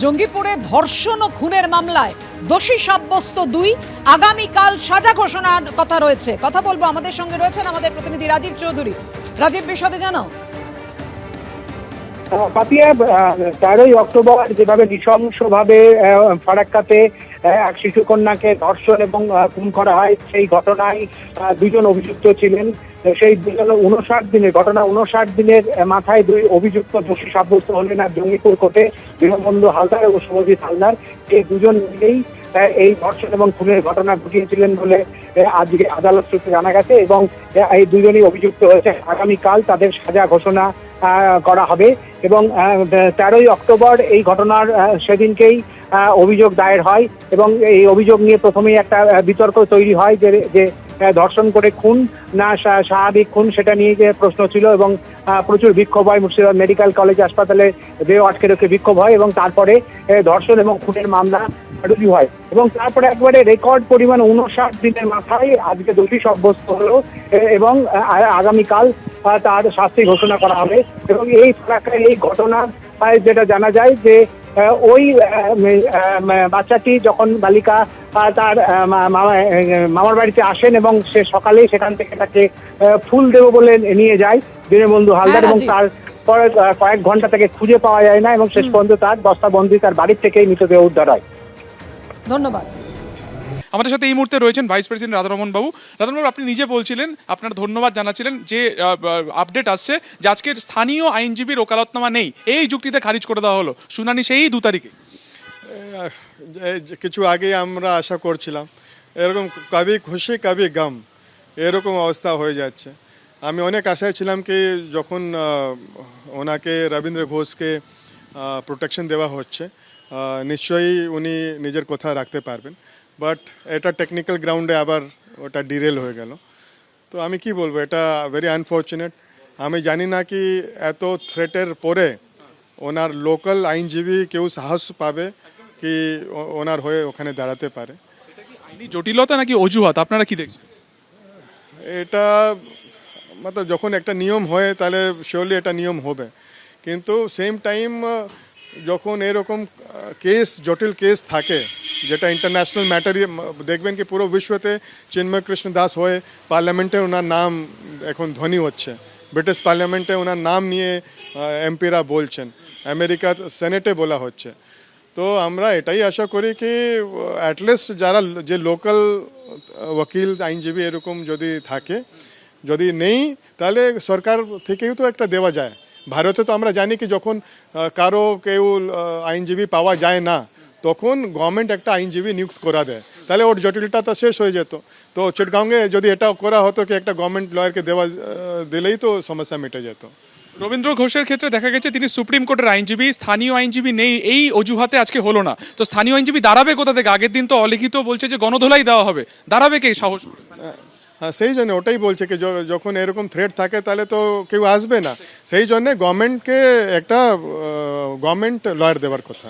জঙ্গিপুরে ধর্ষণ ও খুনের মামলায় দোষী সাব্যস্ত দুই। আগামীকাল সাজা ঘোষণার কথা রয়েছে। কথা বলব আমাদের সঙ্গে রয়েছেন আমাদের প্রতিনিধি রাজীব চৌধুরী। রাজীব বিশদে জানাও। পাপিয়া তেরোই অক্টোবর যেভাবে নৃশংসভাবে ফারাক্কাতে এক শিশু কন্যাকে ধর্ষণ এবং খুন করা হয়, সেই ঘটনায় দুজন অভিযুক্ত ছিলেন। সেই দুজন উনষাট দিনের, ঘটনা উনষাট দিনের মাথায় দুই অভিযুক্ত দোষী সাব্যস্ত হলেন আর জঙ্গিপুর কোর্টে দীনবন্ধু হালদার এবং শুভজিৎ হালদার। এই দুজন মিলেই এই ধর্ষণ এবং খুনের ঘটনা ঘটিয়েছিলেন বলে আজকে আদালত সূত্রে জানা গেছে এবং এই দুজনই অভিযুক্ত হয়েছে আগামীকাল তাদের সাজা ঘোষণা করা হবে এবং তেরোই অক্টোবর এই ঘটনার সেদিনকেই অভিযোগ দায়ের হয় এবং এই অভিযোগ নিয়ে প্রথমেই একটা বিতর্ক তৈরি হয় যে ধর্ষণ করে খুন, না স্বাভাবিক খুন সেটা নিয়ে যে প্রশ্ন ছিল এবং প্রচুর বিক্ষোভ হয় মুর্শিদাবাদ মেডিকেল কলেজ হাসপাতালে যে আটকে রেখে বিক্ষোভ হয় এবং তারপরে ধর্ষণ এবং খুনের মামলা রুজু হয়। এবং তারপরে একবারে রেকর্ড পরিমাণ উনষাট দিনের মাথায় আজকে দোষী সাব্যস্ত হলো এবং আগামীকাল তার শাস্তি ঘোষণা করা হবে। এবং এই এই ঘটনা যেটা জানা যায় যে ওই বাচ্চাটি যখন বালিকা তার মামার বাড়িতে আসেন এবং সে সকালেই সেখান থেকে তাকে ফুল দেবো বলে নিয়ে যায় দীনবন্ধু হালদার এবং তার পরে কয়েক ঘণ্টা থেকে খুঁজে পাওয়া যায় না এবং শেষ পর্যন্ত তার বস্তাবন্দি তার বাড়ির থেকেই মৃতদেহ উদ্ধার হয়। ধন্যবাদ। আমাদের সাথে এই মুহূর্তে রয়েছেন ভাইস প্রেসিডেন্ট রাধারমন বাবু। রাধারমন আপনি নিজে বলছিলেন, আপনার ধন্যবাদ জানাচ্ছিলেন যে আপডেট আসছে, যে আজকের স্থানীয় আইনজীবীর ওকালতনামা নেই। এই যুক্তিতে খারিজ করে দেওয়া হলো। শুনানি সেই দু তারিখে। কিছু আগে আমরা আশা করছিলাম, এরকম কবি খুশি, কবি গম, এরকম অবস্থা হয়ে যাচ্ছে। আমি অনেক আশায় ছিলাম কি যখন ওনাকে রবীন্দ্র ঘোষকে প্রোটেকশন দেওয়া হচ্ছে নিশ্চয়ই উনি নিজের কথা রাখতে পারবেন। বাট এটা টেকনিক্যাল গ্রাউন্ডে আবার ওটা ডিরেল হয়ে গেল। তো আমি কি বলব এটা ভেরি আনফর্চুনেট আমি জানি না কি এত থ্রেটের পরে ওনার লোকাল আইনজীবী কেউ সাহস পাবে কি ওনার হয়ে ওখানে দাঁড়াতে পারে। জটিলতা নাকি অজুহাত? আপনারা কি দেখছেন? এটা মতলব যখন একটা নিয়ম হয় তাহলে শিওরলি এটা নিয়ম হবে। কিন্তু সেম টাইম যখন এরকম কেস জটিল কেস থাকে যেটা ইন্টারন্যাশনাল ম্যাটার দেখবেন কি পুরো বিশ্বতে চিন্ময় কৃষ্ণ দাস হয়ে পার্লামেন্টে ওনার নাম এখন ধ্বনি হচ্ছে। ব্রিটিশ পার্লামেন্টে ওনার নাম নিয়ে এমপিরা বলছেন। আমেরিকা সেনেটে বলা হচ্ছে। তো আমরা এটাই আশা করি কি অ্যাটলিস্ট যারা যে লোকাল ওকিল আইনজীবী এরকম যদি থাকে, যদি নেই, তাহলে সরকার থেকেও তো একটা দেওয়া যায়। ভারতে তো আমরা জানি কি যখন কারও কেউ আইনজীবী পাওয়া যায় না তখন গভর্নমেন্ট একটা আইনজীবী নিযুক্ত করা দেয়। তাহলে ওর জটিলতা তো শেষ হয়ে যেত। তো চিটগাঁওয়ে যদি এটা করা হতো কি একটা গভর্নমেন্ট লয়ারকে দেওয়া দিলেই তো সমস্যা মিটে যেত। রবীন্দ্র ঘোষের ক্ষেত্রে দেখা গেছে তিনি সুপ্রিম কোর্টের আইনজীবী স্থানীয় আইনজীবী নেই এই অজুহাতে আজকে হলো না। তো স্থানীয় আইনজীবী দাঁড়াবে কোথা থেকে? আগের দিন তো অলিখিত বলছে যে গণধোলাই দেওয়া হবে। দাঁড়াবে কে সাহস হ্যাঁ সেই জন্য ওটাই বলছে কি যখন এরকম থ্রেট থাকে তাহলে তো কেউ আসবে না। সেই জন্যে গভর্নমেন্টকে একটা গভর্নমেন্ট লয়ার দেওয়ার কথা।